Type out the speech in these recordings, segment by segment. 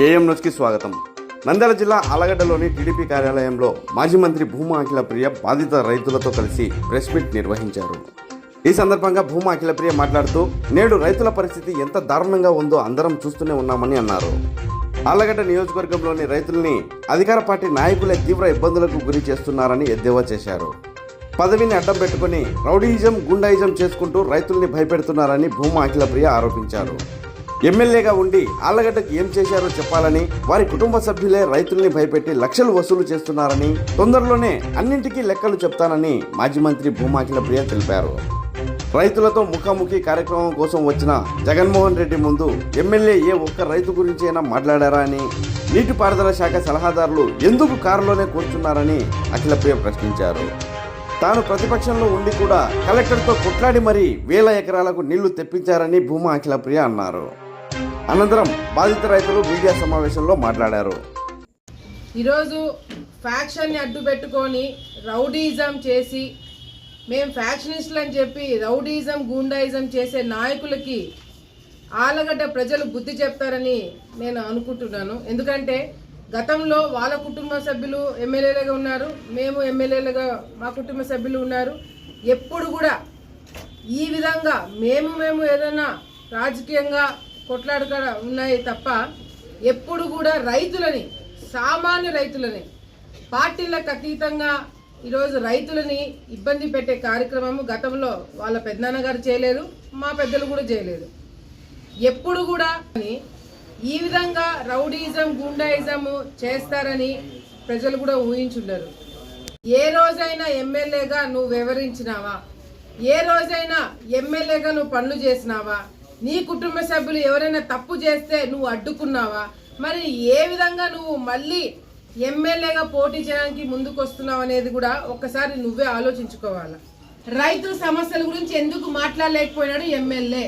AM న్యూస్కి స్వాగతం. నంద్యాల జిల్లా ఆలగడ్డలోని టీడీపీ కార్యాలయంలో మాజీ మంత్రి భూమా అఖిలప్రియ బాధిత రైతులతో కలిసి ప్రెస్ మీట్ నిర్వహించారు. ఈ సందర్భంగా భూమా అఖిలప్రియ మాట్లాడుతూ నేడు రైతుల పరిస్థితి ఎంత దారుణంగా ఉందో అందరం చూస్తూనే ఉన్నామని అన్నారు. ఆలగడ్డ నియోజకవర్గంలోని రైతుల్ని అధికార పార్టీ నాయకులే తీవ్ర ఇబ్బందులకు గురి చేస్తున్నారని ఎద్దేవా చేశారు. పదవిని అడ్డం పెట్టుకుని రౌడీయిజం గుండాయిజం చేసుకుంటూ రైతుల్ని భయపెడుతున్నారని భూమా అఖిలప్రియ ఆరోపించారు. ఎమ్మెల్యేగా ఉండి ఆళ్ళగడ్డకు ఏం చేశారో చెప్పాలని వారి కుటుంబ సభ్యులే రైతుల్ని భయపెట్టి లక్షలు వసూలు చేస్తున్నారని తొందరలోనే అన్నింటికీ లెక్కలు చెప్తానని మాజీ మంత్రి భూమాకిల ప్రియ తెలిపారు. రైతులతో ముఖాముఖి కార్యక్రమం కోసం వచ్చిన జగన్మోహన్ రెడ్డి ముందు ఎమ్మెల్యే ఏ ఒక్క రైతు గురించి అయినా మాట్లాడారా అని నీటిపారుదల శాఖ సలహాదారులు ఎందుకు కారులోనే కూర్చున్నారని అఖిలప్రియ ప్రశ్నించారు. తాను ప్రతిపక్షంలో ఉండి కూడా కలెక్టర్తో కొట్లాడి మరీ వేల ఎకరాలకు నీళ్ళు తెప్పించారని భూమా అఖిలప్రియ అన్నారు. అనంతరం బాధిత రైతులు మీడియా సమావేశంలో మాట్లాడారు. ఈరోజు ఫ్యాక్షన్ని అడ్డు పెట్టుకొని రౌడీజం చేసి మేము ఫ్యాక్షనిస్టులు అని చెప్పి రౌడీజం గూండాయిజం చేసే నాయకులకి ఆలగడ్డ ప్రజలు బుద్ధి చెప్తారని నేను అనుకుంటున్నాను. ఎందుకంటే గతంలో వాళ్ళ కుటుంబ సభ్యులు ఎమ్మెల్యేలుగా ఉన్నారు మేము ఎమ్మెల్యేలుగా మా కుటుంబ సభ్యులు ఉన్నారు. ఎప్పుడు కూడా ఈ విధంగా మేము మేము ఏదైనా రాజకీయంగా కొట్లాడుక ఉన్నాయి తప్ప ఎప్పుడు కూడా రైతులని సామాన్య రైతులని పార్టీలకు అతీతంగా ఈరోజు రైతులని ఇబ్బంది పెట్టే కార్యక్రమము గతంలో వాళ్ళ పెద్దనాన్న గారు చేయలేదు మా పెద్దలు కూడా చేయలేదు. ఎప్పుడు కూడా ఈ విధంగా రౌడీజం గుండాయిజము చేస్తారని ప్రజలు కూడా ఊహించుండరు. ఏ రోజైనా ఎమ్మెల్యేగా నువ్వు వివరించినావా ఏ రోజైనా ఎమ్మెల్యేగా నువ్వు పనులు చేసినావా? నీ కుటుంబ సభ్యులు ఎవరైనా తప్పు చేస్తే నువ్వు అడ్డుకున్నావా? మరి ఏ విధంగా నువ్వు మళ్ళీ ఎమ్మెల్యేగా పోటీ చేయడానికి ముందుకు వస్తున్నావు అనేది కూడా ఒక్కసారి నువ్వే ఆలోచించుకోవాలి? రైతుల సమస్యల గురించి ఎందుకు మాట్లాడలేకపోయినాడు ఎమ్మెల్యే?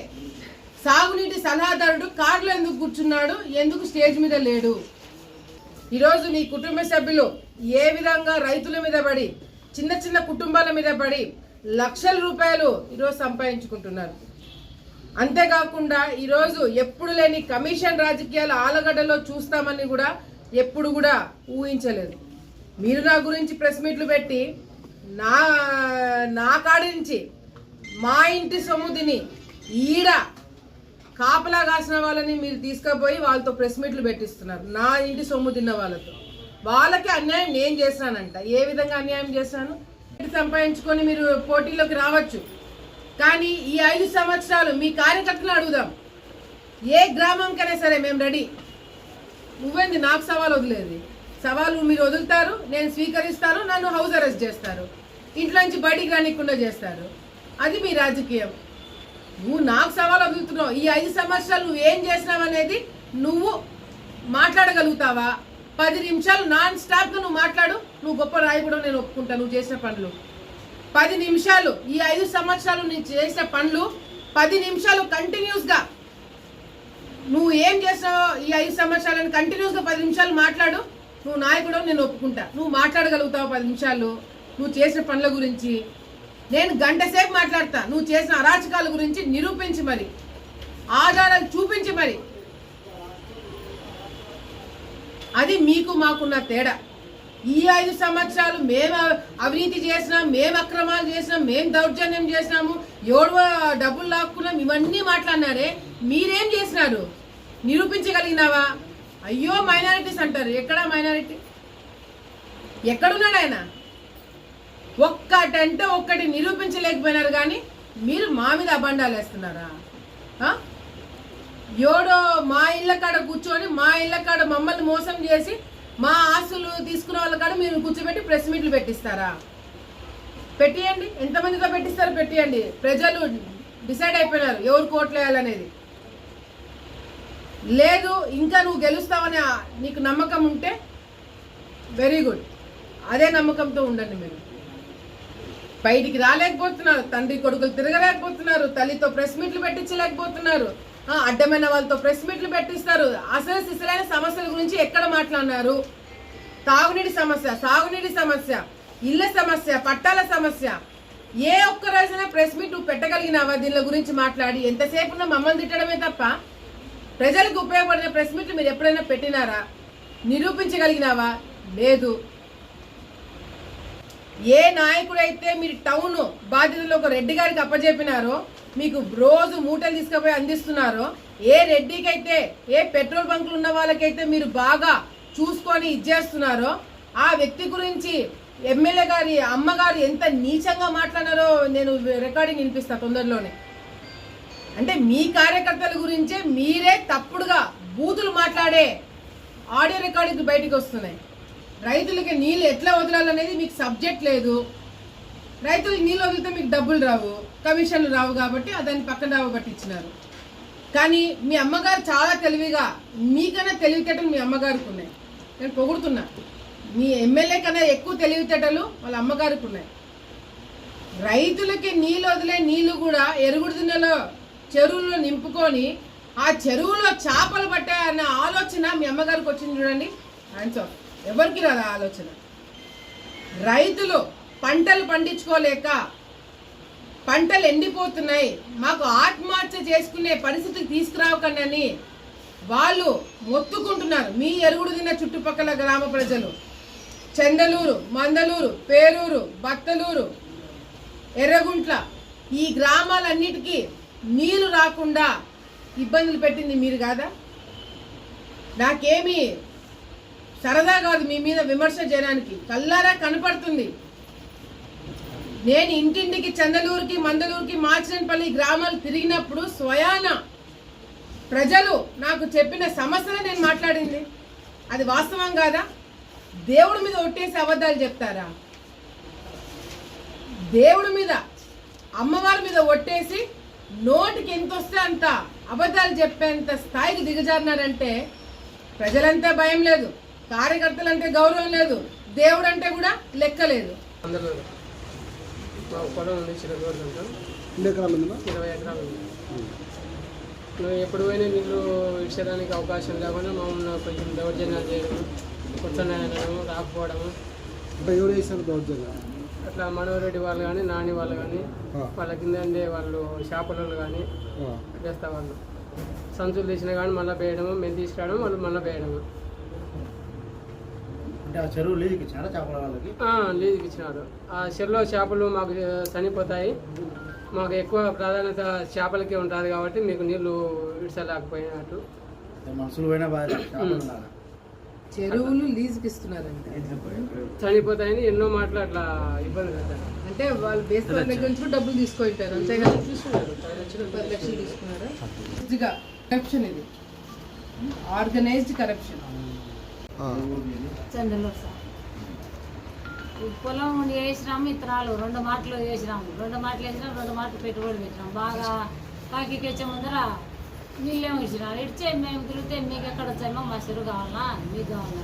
సాగునీటి సలహాదారుడు కారులో ఎందుకు కూర్చున్నాడు? ఎందుకు స్టేజ్ మీద లేడు? ఈరోజు నీ కుటుంబ సభ్యులు ఏ విధంగా రైతుల మీద పడి చిన్న చిన్న కుటుంబాల మీద పడి లక్షల రూపాయలు ఈరోజు సంపాదించుకుంటున్నారు? అంతేకాకుండా ఈరోజు ఎప్పుడు లేని కమిషన్ రాజకీయాలు ఆలగడ్డలో చూస్తామని కూడా ఎప్పుడు కూడా ఊహించలేదు. మీరు నా గురించి ప్రెస్ మీట్లు పెట్టి నా నా కాడి నుంచి మా ఇంటి సముదిని ఈడ కాపలా కాసిన వాళ్ళని మీరు తీసుకుపోయి వాళ్ళతో ప్రెస్ మీట్లు పెట్టిస్తున్నారు. నా ఇంటి సొమ్ము తిన్న వాళ్ళతో. వాళ్ళకి అన్యాయం నేను చేశానంట. ఏ విధంగా అన్యాయం చేశాను? సంపాదించుకొని మీరు పోటీలోకి రావచ్చు. కానీ ఈ ఐదు సంవత్సరాలు మీ కార్యకర్తలు అడుగుదాం. ఏ గ్రామంకైనా సరే మేము రెడీ. నువ్వేంది నాకు సవాల్ వదిలేదు? సవాలు మీరు వదులుతారు నేను స్వీకరిస్తాను నన్ను హౌస్ అరెస్ట్ చేస్తారు. ఇంట్లో నుంచి బయటికి రానికుండా చేస్తారు. అది మీ రాజకీయం. నువ్వు నాకు సవాల్ వదులుతున్నావు. ఈ ఐదు సంవత్సరాలు నువ్వు ఏం చేసినావు అనేది నువ్వు మాట్లాడగలుగుతావా? పది నిమిషాలు నాన్ స్టాప్గా నువ్వు మాట్లాడు. నువ్వు గొప్ప రాయి కూడా నేను ఒప్పుకుంటా. నువ్వు చేసిన పనులు. పది నిమిషాలు ఈ ఐదు సంవత్సరాలు నేను చేసిన పనులు పది నిమిషాలు కంటిన్యూస్గా నువ్వు ఏం చేసావో ఈ ఐదు సంవత్సరాలను కంటిన్యూస్గా పది నిమిషాలు మాట్లాడు. నువ్వు నాయకుడు నేను ఒప్పుకుంటా. నువ్వు మాట్లాడగలుగుతావు పది నిమిషాలు? నువ్వు చేసిన పనుల గురించి. నేను గంట సేపు మాట్లాడతా. నువ్వు చేసిన అరాచకాల గురించి నిరూపించి మరి. ఆధారాలు చూపించి మరి. అది మీకు మాకున్న తేడా. ఈ ఐదు సంవత్సరాలు మేము అవినీతి చేసినాం మేము అక్రమాలు చేసినాం మేము దౌర్జన్యం చేసినాము ఎవడో డబ్బులు లాక్కున్నాం ఇవన్నీ మాట్లాడినారే మీరేం చేసినారు? నిరూపించగలిగినావా? అయ్యో మైనారిటీస్ అంటారు. ఎక్కడ మైనారిటీ? ఎక్కడున్నాడు ఆయన? ఒక్కటంటే ఒక్కటి నిరూపించలేకపోయినారు కానీ మీరు మా మీద అబండాలు వేస్తున్నారా? ఎవడో మా ఇళ్ళ కాడ కూర్చొని మా ఇళ్ళ కాడ మమ్మల్ని మోసం చేసి మా ఆస్తులు తీసుకున్న వాళ్ళు కూడా మీరు కూర్చోబెట్టి ప్రెస్ మీట్లు పెట్టిస్తారా? పెట్టియండి. ఎంతమందితో పెట్టిస్తారో పెట్టియండి. ప్రజలు డిసైడ్ అయిపోయినారు ఎవరు కోట్లు వేయాలనేది. లేదు ఇంకా నువ్వు గెలుస్తావని నీకు నమ్మకం ఉంటే వెరీ గుడ్ అదే నమ్మకంతో ఉండండి మీరు. బయటికి రాలేకపోతున్నారు. తండ్రి కొడుకులు తిరగలేకపోతున్నారు. తల్లితో ప్రెస్ మీట్లు పెట్టించలేకపోతున్నారు. అడ్డమైన వాళ్ళతో ప్రెస్ మీట్లు పెట్టిస్తారు. అసలు సిసలైన సమస్యల గురించి ఎక్కడ మాట్లాడినారు? తాగునీటి సమస్య సాగునీటి సమస్య ఇళ్ళ సమస్య పట్టాల సమస్య. ఏ ఒక్క రోజైనా ప్రెస్ మీట్ నువ్వు పెట్టగలిగినావా? దీని గురించి మాట్లాడి. ఎంతసేపు ఉన్న మమ్మల్ని తిట్టడమే తప్ప ప్రజలకు ఉపయోగపడిన ప్రెస్ మీట్లు మీరు ఎప్పుడైనా పెట్టినారా? నిరూపించగలిగినావా? లేదు. ఏ నాయకుడైతే మీరు టౌన్ బాధ్యతలు ఒక రెడ్డి గారికి అప్పజెప్పినారో మీకు రోజు మూటలు తీసుకుపోయి అందిస్తున్నారో ఏ రెడ్డికైతే ఏ పెట్రోల్ బంకులు ఉన్న వాళ్ళకైతే మీరు బాగా చూసుకొని ఇచ్చేస్తున్నారో ఆ వ్యక్తి గురించి ఎమ్మెల్యే గారి అమ్మగారు ఎంత నీచంగా మాట్లాడారో నేను రికార్డింగ్ వినిపిస్తా తొందరలోనే. అంటే మీ కార్యకర్తల గురించే మీరే తప్పుడుగా బూతులు మాట్లాడే ఆడియో రికార్డింగ్ బయటకు వస్తున్నాయి. రైతులకి నీళ్ళు ఎట్లా వదలాలనేది మీకు సబ్జెక్ట్ లేదు. రైతులకు నీళ్ళు వదిలితే మీకు డబ్బులు రావు కమిషన్లు రావు కాబట్టి దాన్ని పక్కన రావు పట్టించినారు కానీ మీ అమ్మగారు చాలా తెలివిగా మీకన్నా తెలివితేటలు మీ అమ్మగారికి ఉన్నాయి. నేను పొగుడుతున్నా. మీ ఎమ్మెల్యే కన్నా ఎక్కువ తెలివితేటలు వాళ్ళ అమ్మగారికి ఉన్నాయి. రైతులకి నీళ్ళు వదిలే నీళ్ళు కూడా ఎరుగుడు చెరువులో చెరువుల్లో నింపుకొని ఆ చెరువులో చేపలు పట్టాయన్న ఆలోచన మీ అమ్మగారికి వచ్చింది చూడండి. హ్యాండ్స్ ఆఫ్ ఎవరికి రాదు ఆలోచన? రైతులు పంటలు పండించుకోలేక పంటలు ఎండిపోతున్నాయి. మాకు ఆత్మహత్య చేసుకునే పరిస్థితికి తీసుకురావకండి వాళ్ళు మొత్తుకుంటున్నారు. మీ ఎరుగుడు తిన్న చుట్టుపక్కల గ్రామ ప్రజలు. చందలూరు మందలూరు పేరూరు బత్తలూరు ఎర్రగుంట్ల ఈ గ్రామాలన్నిటికీ నీరు రాకుండా ఇబ్బందులు పెట్టింది మీరు కాదా? నాకేమీ సరదా కాదు మీ మీద విమర్శ చేయడానికి కల్లారా కనపడుతుంది. నేను ఇంటింటికి చందలూరుకి మందలూరుకి మాచినపల్లి గ్రామాలు తిరిగినప్పుడు స్వయాన ప్రజలు నాకు చెప్పిన సమస్యలు నేను మాట్లాడింది. అది వాస్తవం కాదా? దేవుడి మీద ఒట్టేసి అబద్ధాలు చెప్తారా? దేవుడి మీద అమ్మవారి మీద ఒట్టేసి నోటికి ఎంత వస్తే అంత అబద్ధాలు చెప్పేంత స్థాయికి దిగజారినారంటే ప్రజలంతా భయం లేదు. కార్యకర్తలంటే గౌరవం లేదు దేవుడు అంటే కూడా లెక్క లేదు. ఎప్పుడు పోయినా నీళ్ళు ఇచ్చడానికి అవకాశం లేకుండా మమ్మల్ని కొంచెం దౌర్జన్యాలు చేయడం కూర్చొని రాకపోవడము అంటే అట్లా మనోరెడ్డి వాళ్ళు కానీ నాని వాళ్ళు కానీ వాళ్ళ కింద వాళ్ళు షాపులలో కానీ. చేస్తా వాళ్ళు. సంచులు తీసినా కానీ మళ్ళీ వేయడము మేము తీసుకురావడం వాళ్ళు మళ్ళీ వేయడము అంటే ఆ చెరువు లీజుకి ఇచ్చారా చేపల వాళ్ళకి? ఆ, లీజుకి ఇచ్చినారు. ఆ చెరువులో చేపలు మాకు చనిపోతాయి. మాకు ఎక్కువ ప్రాధాన్యత చేపలకే ఉంటుంది కాబట్టి మీకు నీళ్ళు ఇడ్చలేకపోయినట్టు మనుషులు పోయినా బాధ చేపలు ఉండాలి. చెరువులు లీజుకి ఇస్తున్నారంట. చనిపోతాయని ఎన్నో మాటలు అట్లా ఇబ్బంది పెడతారు అంటే వాళ్ళు బేస్ దగ్గర నుంచి కూడా డబ్బులు తీసుకుంటారు అంతే కదా? తీసుకున్నారు పది లక్షలు పది లక్షలు. తీసుకున్నారా కరప్షన్ ఇది. ఆర్గనైజ్డ్ కరప్షన్ ఆ. సార్ పొలం వేసినాము ఇత్తనాలు రెండు మాటలు వేసినాము. రెండు మాటలు వేసినాము రెండు మాటలు పెట్టుబడి పెట్టినాం. బాగా పాకికి వచ్చే ముందర నీళ్ళేమో ఇచ్చినారు ఇచ్చే మేము తిరిగితే మీకు ఎక్కడ వచ్చామో మా చెరువు కావాలా? మీకు కావాలా?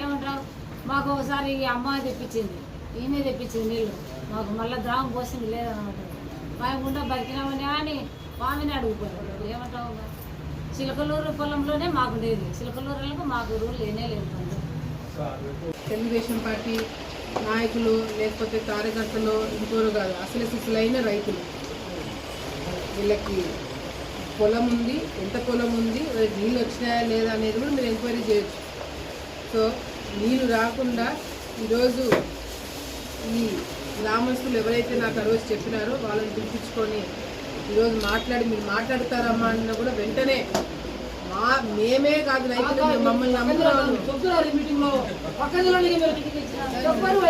ఏమంటారు? మాకు ఒకసారి ఈ అమ్మ తెప్పించింది. ఈయనే తెప్పించింది నీళ్ళు. మాకు మళ్ళీ ద్రావం పోసింది లేదనమాట మేము గుండా బతికినామని అని ఆమెనే అడుగుపోయారు ఏమంటావు చిలకలూరు పొలంలోనే మాకు లేదు. చిలకలూరులకు మాకు రూల్ లేనే లేదు తెలుగుదేశం పార్టీ నాయకులు లేకపోతే కార్యకర్తలు ఇంకోరు కాదు. అసలు సిసలైన రైతులు. వీళ్ళకి పొలం ఉంది ఎంత పొలం ఉంది నీళ్ళు వచ్చినాయా లేదా అనేది కూడా మీరు ఎంక్వైరీ చేయొచ్చు. సో నీళ్ళు రాకుండా ఈరోజు ఈ గ్రామస్తులు ఎవరైతే నాకు ఆ రోజు చెప్పినారో వాళ్ళని పిలిపించుకొని ఈరోజు మాట్లాడి మీరు మాట్లాడతారమ్మా అన్న కూడా వెంటనే మేమే కాదు రైతులు మేము మమ్మల్ని నమ్ముకున్న వాళ్ళు. చెప్తున్నారు ఈ మీటింగ్లో పక్కన చెప్పారు